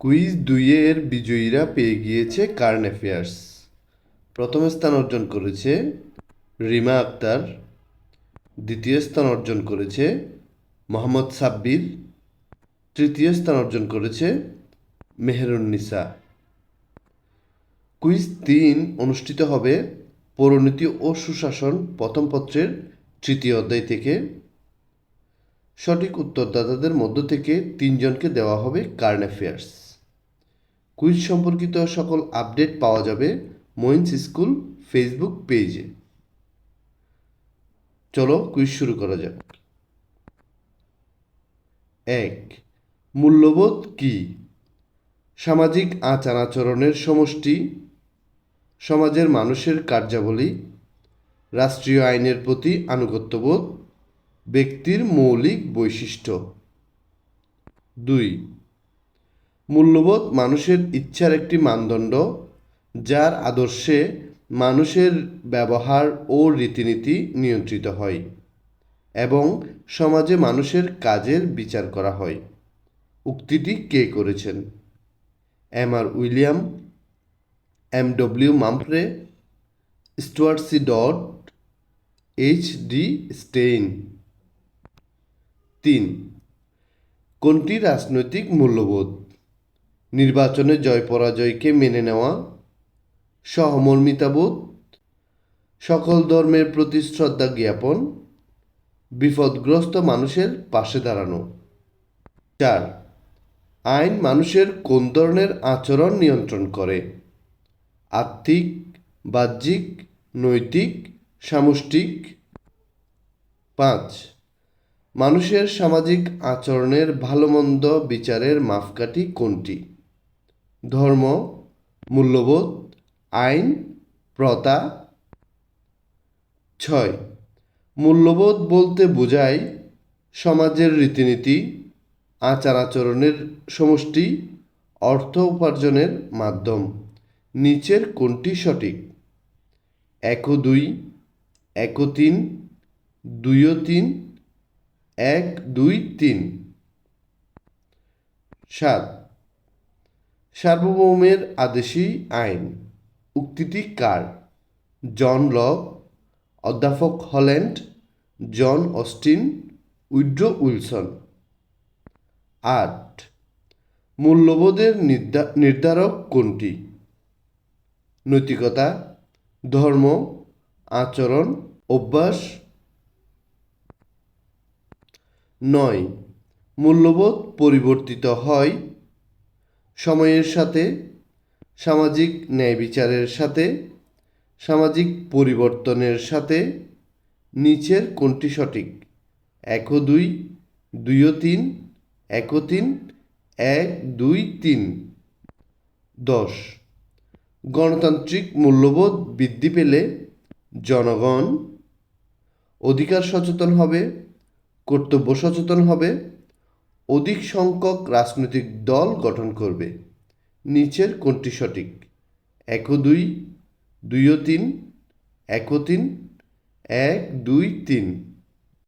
Quiz দুইয়ের বিজয়ীরা পেয়ে গিয়েছে কার্ন অ্যাফেয়ার্স প্রথম স্থান অর্জন করেছে রিমা আক্তার। দ্বিতীয় স্থান অর্জন করেছে মোহাম্মদ সাব্বির। তৃতীয় স্থান অর্জন করেছে মেহেরুন্নিসা। কুইজ তিন অনুষ্ঠিত হবে পৌরনীতি ও সুশাসন প্রথম পত্রের তৃতীয় অধ্যায় থেকে। সঠিক উত্তরদাতাদের মধ্য থেকে তিনজনকে দেওয়া হবে কার্ন অ্যাফেয়ার্স কুইজ সম্পর্কিত সকল আপডেট পাওয়া যাবে মইন্স স্কুল ফেসবুক পেজে। চলো কুইজ শুরু করা যাক। এক, মূল্যবোধ কি? সামাজিক আচার আচরণের সমষ্টি, সমাজের মানুষের কার্যাবলী, রাষ্ট্রীয় আইনের প্রতি আনুগত্যবোধ, ব্যক্তির মৌলিক বৈশিষ্ট্য। দুই মূল্যবোধ মানুষের ইচ্ছার একটি মানদণ্ড, যার আদর্শে মানুষের ব্যবহার ও রীতিনীতি নিয়ন্ত্রিত হয় এবং সমাজে মানুষের কাজের বিচার করা হয়। উক্তিটি কে করেছেন? M R William, M W মাম্প্রে Stewart C dot, H D Stein. তিন, কোনটি রাজনৈতিক মূল্যবোধ? নির্বাচনে জয় পরাজয়কে মেনে নেওয়া, সহমর্মিতাবোধ, সকল ধর্মের প্রতি শ্রদ্ধা জ্ঞাপন, বিপদগ্রস্ত মানুষের পাশে দাঁড়ানো। চার, আইন মানুষের কোন ধরনের আচরণ নিয়ন্ত্রণ করে? আর্থিক, বাহ্যিক, নৈতিক, সামষ্টিক। পাঁচ, মানুষের সামাজিক আচরণের ভালো মন্দ বিচারের মাপকাঠি কোনটি? ধর্ম, মূল্যবোধ, আইন, প্রথা। ছয়। মূল্যবোধ বলতে বোঝায় সমাজের রীতিনীতি আচার আচরণের সমষ্টি, অর্থ উপার্জনের মাধ্যম। নিচের কোনটি সঠিক? একো দুই, একো তিন দুইও তিন, এক দুই তিন। সাত। সার্বভৌমের আদেশী আইন। উক্তিটি কার? জন লক অধ্যাপক Holland, John Austin, Woodrow Wilson. আট। মূল্যবোধের নির্ধা- নির্ধারক কোনটি? নৈতিকতা, ধর্ম, আচরণ, অভ্যাস। নয়। মূল্যবোধ পরিবর্তিত হয় সময়ের সাথে, সামাজিক ন্যায় বিচারের সাথে, সামাজিক পরিবর্তনের সাথে, নিচের কোনটি সঠিক? একো দুই দুইও তিন, একো তিন, এক দুই তিন। দশ। গণতান্ত্রিক মূল্যবোধ বৃদ্ধি পেলে জনগণ অধিকার সচেতন হবে, কর্তব্য সচেতন হবে অধিক সংখ্যক রাজনৈতিক দল গঠন করবে। নিচের কোনটি সঠিক? এক দুই দুইও তিন, একো তিন, এক, দুই, তিন।